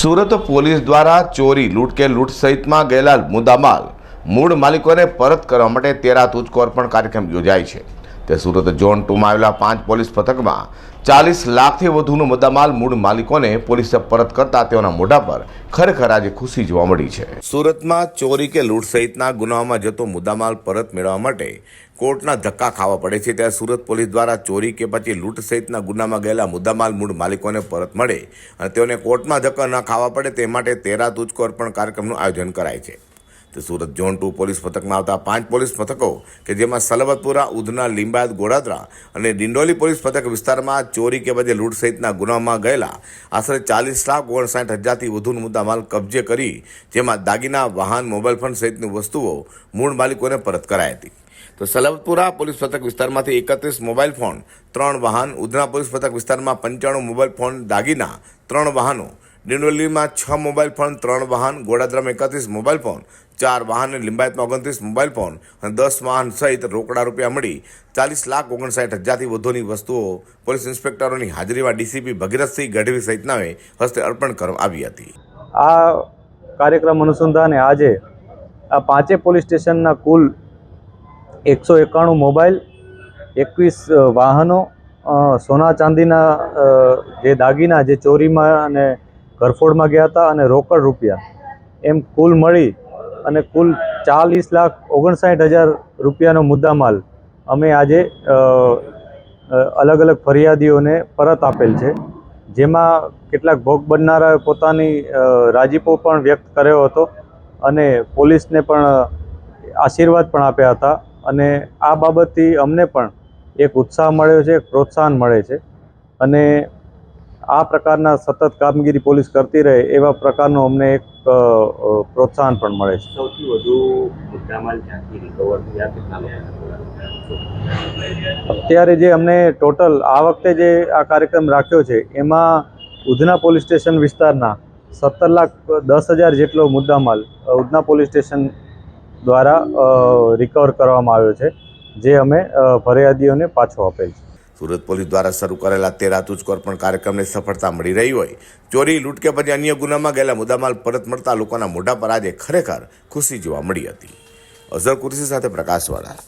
Surat police દ્વારા ચોરી, લૂંટ કે લૂંટ સહિતમાં ગયેલા મુદ્દામાલ મૂળ માલિકોને પરત કરવા માટે તેરા તૂચકોર પણ કાર્યક્રમ યોજાય છે. તે સુરત ઝોન ટુમાં આવેલા પાંચ પોલીસ પથકમાં ચાલીસ લાખથી વધુનો મુદ્દામાલ મૂળ માલિકોને પોલીસે પરત કરતા તેઓના મોઢા પર ખરેખર આજે ખુશી જોવા મળી છે. સુરતમાં ચોરી કે લૂંટ સહિતના ગુનામાં જતો મુદ્દામાલ પરત મેળવવા માટે કોર્ટના ધક્કા ખાવા પડે છે. ત્યારે સુરત પોલીસ દ્વારા ચોરી કે પછી લૂંટ સહિતના ગુનામાં ગયેલા મુદ્દામાલ મૂળ માલિકોને પરત મળે અને તેઓને કોર્ટમાં ધક્કા ન ખાવા પડે તે માટે તેરા તુચકો અર્પણ કાર્યક્રમનું આયોજન કરાય છે. તે સુરત ઝોન ટુ પોલીસ મથકમાં આવતા પાંચ પોલીસ મથકો કે જેમાં સલવતપુરા, ઉધના, લીંબાયત, ગોડાદરા અને ડિંડોલી પોલીસ મથક વિસ્તારમાં ચોરી કે બધે લૂંટ સહિતના ગુનામાં ગયેલા આશરે ચાલીસ લાખ ઓગણસાઠ હજારથી વધુનો મુદ્દામાલ કબજે કરી જેમાં દાગીના, વાહન, મોબાઈલ ફોન સહિતની વસ્તુઓ મૂળ માલિકોને પરત કરાઈ હતી. તો સલવતપુરા પોલીસ મથક વિસ્તારમાંથી એકત્રીસ મોબાઈલ ફોન, ત્રણ વાહન, ઉધના પોલીસ મથક વિસ્તારમાં પંચાણું મોબાઈલ ફોન, દાગીના, ત્રણ વાહનો, ડિંડોલીમાં છ મોબાઈલ ફોન, ત્રણ વાહન, ગોડાદરામાં એકત્રીસ મોબાઈલ ફોન ચાર વાહન લિંબાયતમાં ઓગણત્રીસ મોબાઈલ ફોન અને દસ વાહન સહિત રોકડા રૂપિયા મળી ચાલીસ લાખ ઓગણસાઠ હજારથી વધુની વસ્તુઓ પોલીસ ઇન્સ્પેક્ટરોની હાજરીમાં ડીસીપી ભગીરથસિંહ ગઢવી સહિતનાએ હસ્તે અર્પણ કરવામાં આવી હતી. આ કાર્યક્રમ અનુસંધાને આજે આ પાંચે પોલીસ સ્ટેશનના કુલ એકસો એકાણું મોબાઈલ, એકવીસ વાહનો સોના ચાંદીના જે દાગીના, જે ચોરીમાં અને ઘરફોડમાં ગયા હતા અને રોકડ રૂપિયા એમ કુલ મળી અને કુલ ચાલીસ લાખ ઓગણસાઠ હજાર રૂપિયાનો મુદ્દામાલ અમે આજે અલગ અલગ ફરિયાદીઓને પરત આપેલ છે. જેમાં કેટલાક ભોગ બનનારાએ પોતાની રાજીપો પણ વ્યક્ત કર્યો હતો અને પોલીસને પણ આશીર્વાદ પણ આપ્યા હતા. અને આ બાબતથી અમને પણ એક ઉત્સાહ મળ્યો છે પ્રોત્સાહન મળે છે. અને આ પ્રકારના સતત કામગીરી પોલીસ કરતી રહે એવા પ્રકારનો અમને એક પ્રોત્સાહન પણ મળે છે. સૌથી વધુ અત્યારે જે અમને ટોટલ આ વખતે જે આ કાર્યક્રમ રાખ્યો છે એમાં ઉધના પોલીસ સ્ટેશન વિસ્તારના સત્તર લાખ દસ હજાર જેટલો મુદ્દામાલ ઉધના પોલીસ સ્ટેશન દ્વારા રિકવર કરવામાં આવ્યો છે જે અમે ફરિયાદીઓને પાછો આપેલ છે. સુરત પોલીસ દ્વારા શરૂ કરેલા તે તુચકો અર્પણ કાર્યક્રમને સફળતા મળી રહી હોય. ચોરી લૂંટ કે પછી અન્ય ગુનામાં ગયેલા મુદ્દામાલ પરત મળતા લોકોના મોઢા પર આજે ખરેખર ખુશી જોવા મળી હતી. અઝર કુરશી સાથે પ્રકાશવાળા.